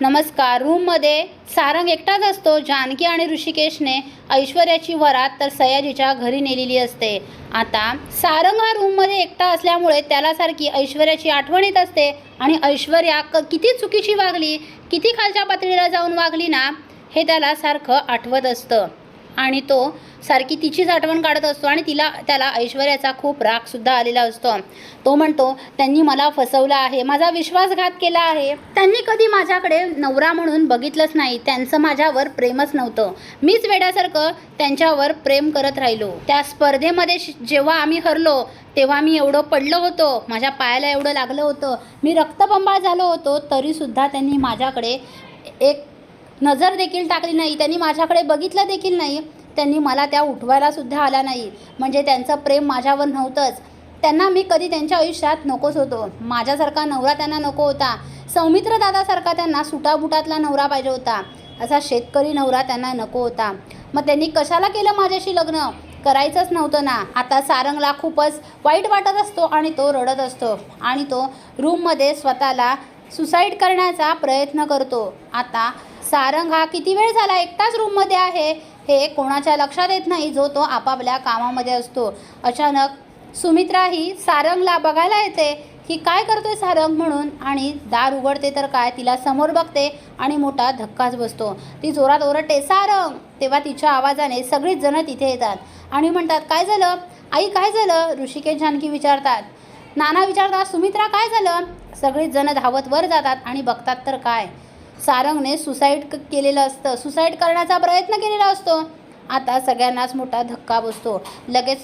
नमस्कार. रूममध्ये सारंग एकटाच असतो. जानकी आणि ऋषिकेशने ऐश्वर्याची वरात तर सयाजीच्या घरी नेलेली असते. आता सारंग हा रूममध्ये एकटा असल्यामुळे त्याला सारखी ऐश्वर्याची आठवण येत असते. आणि ऐश्वर्या क किती चुकीची वागली किती खालच्या पातळीला जाऊन वागली ना हे त्याला सारखं आठवत असतं. आणि तो सारखी तिचीच आठवण काढत असतो आणि तिला त्याला ऐश्वर्याचा खूप रागसुद्धा आलेला असतो. तो म्हणतो त्यांनी मला फसवलं आहे माझा विश्वासघात केला आहे. त्यांनी कधी माझ्याकडे नवरा म्हणून बघितलंच नाही. त्यांचं माझ्यावर प्रेमच नव्हतं. मीच वेड्यासारखं त्यांच्यावर प्रेम करत राहिलो. त्या स्पर्धेमध्ये जेव्हा आम्ही हरलो तेव्हा मी एवढं पडलो होतो. माझ्या पायाला एवढं लागलं होतं. मी रक्तबंबाळ झालो होतो तरीसुद्धा त्यांनी माझ्याकडे एक नजर देखील टाकली नाही त्यांनी माझ्याकडे बघितलं देखील नाही. त्यांनी मला त्या उठवायला सुद्धा आला नाही. म्हणजे त्यांचं प्रेम माझ्यावर नव्हतंच. त्यांना मी कधी त्यांच्या आयुष्यात नकोच होतो. माझ्यासारखा नवरा त्यांना नको होता. सौमित्र दादासारखा त्यांना सुटाबुटातला नवरा पाहिजे होता. असा शेतकरी नवरा त्यांना नको होता. मग त्यांनी कशाला केलं माझ्याशी लग्न? करायचंच नव्हतं ना. आता सारंगला खूपच वाईट वाटत असतो आणि तो रडत असतो. आणि तो रूममध्ये स्वतःला सुसाईड करण्याचा प्रयत्न करतो. आता सारंग हा किती वेळ झाला एकटाच रूममध्ये आहे? हे कोणाच्या लक्षात येत नाही. जो तो आपापल्या कामामध्ये असतो. अचानक सुमित्रा ही सारंगला बघायला येते की काय करतोय सारंग म्हणून आणि दार उघडते तर काय? तिला समोर बघते आणि मोठा धक्काच बसतो. ती जोरात ओरडते सारंग! तेव्हा तिच्या आवाजाने सगळीच जणं तिथे येतात आणि म्हणतात काय झालं? आई काय झालं? ऋषिकेश जानकी विचारतात. नाना विचारतात सुमित्रा काय झालं? सगळीच जणं धावत वर जातात आणि बघतात तर काय? सारंगने सुसाईड क- केलेलं असतं. सुसाईड करण्याचा प्रयत्न केलेला असतो. आता सगळ्यांनाच मोठा धक्का बसतो. लगेच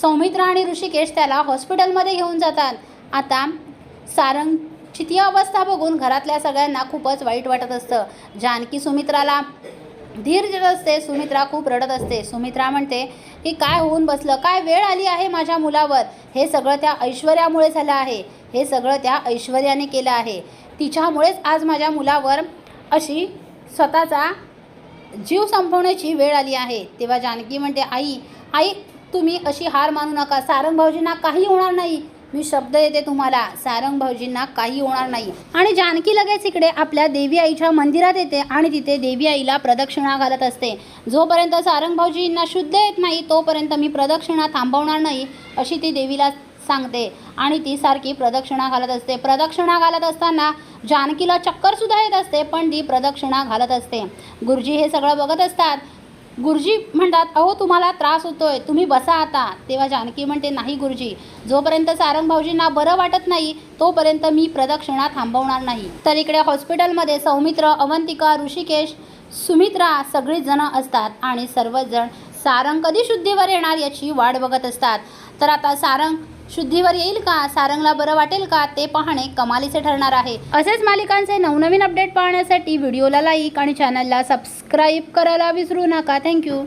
सौमित्र आणि ऋषिकेश त्याला हॉस्पिटलमध्ये घेऊन जातात. आता सारंगची ती अवस्था बघून घरातल्या सगळ्यांना खूपच वाईट वाटत असतं. जानकी सुमित्राला धीर देत असते. सुमित्रा खूप रडत असते. सुमित्रा म्हणते की काय होऊन बसलं? काय वेळ आली आहे माझ्या मुलावर? हे सगळं त्या ऐश्वर्यामुळे झालं आहे. हे सगळं त्या ऐश्वर्याने केलं आहे. तिच्यामुळेच आज माझ्या मुलावर अशी स्वतःचा जीव संपवण्याची वेळ आली आहे. तेव्हा जानकी म्हणते आई आई तुम्ही अशी हार मानू नका. सारंग भाऊजींना काही होणार नाही. मी शब्द देते तुम्हाला. सारंग भाऊजींना काही होणार नाही. आणि जानकी लगेच इकडे आपल्या देवी आईच्या मंदिरात येते आणि तिथे देवी आईला प्रदक्षिणा घालत असते. जोपर्यंत सारंग भाऊजींना शुद्ध येत नाही तोपर्यंत मी प्रदक्षिणा थांबवणार नाही अशी ती देवीला सांगते. आणि ती सारखी प्रदक्षिणा घालत असते. प्रदक्षिणा घालत असताना जानकीला चक्करसुद्धा येत असते पण ती प्रदक्षिणा घालत असते. गुरुजी हे सगळं बघत असतात. गुरुजी म्हणतात अहो तुम्हाला त्रास होतोय. तुम्ही बसा आता. तेव्हा जानकी म्हणते नाही गुरुजी. जोपर्यंत सारंग भाऊजींना बरं वाटत नाही तोपर्यंत मी प्रदक्षिणा थांबवणार नाही. तर इकडे हॉस्पिटलमध्ये सौमित्र अवंतिका ऋषिकेश सुमित्रा सगळीजणं असतात आणि सर्वच जण सारंग कधी शुद्धीवर येणार याची वाट बघत असतात. तर आता सारंग शुद्धीवर येईल का? सारंगला बरं वाटेल का? ते पाहणे कमालीचे ठरणार आहे. असेच मालिकांचे नवनवीन अपडेट पाहण्यासाठी व्हिडिओला लाईक आणि चॅनलला सबस्क्राईब करायला विसरू नका. थँक्यू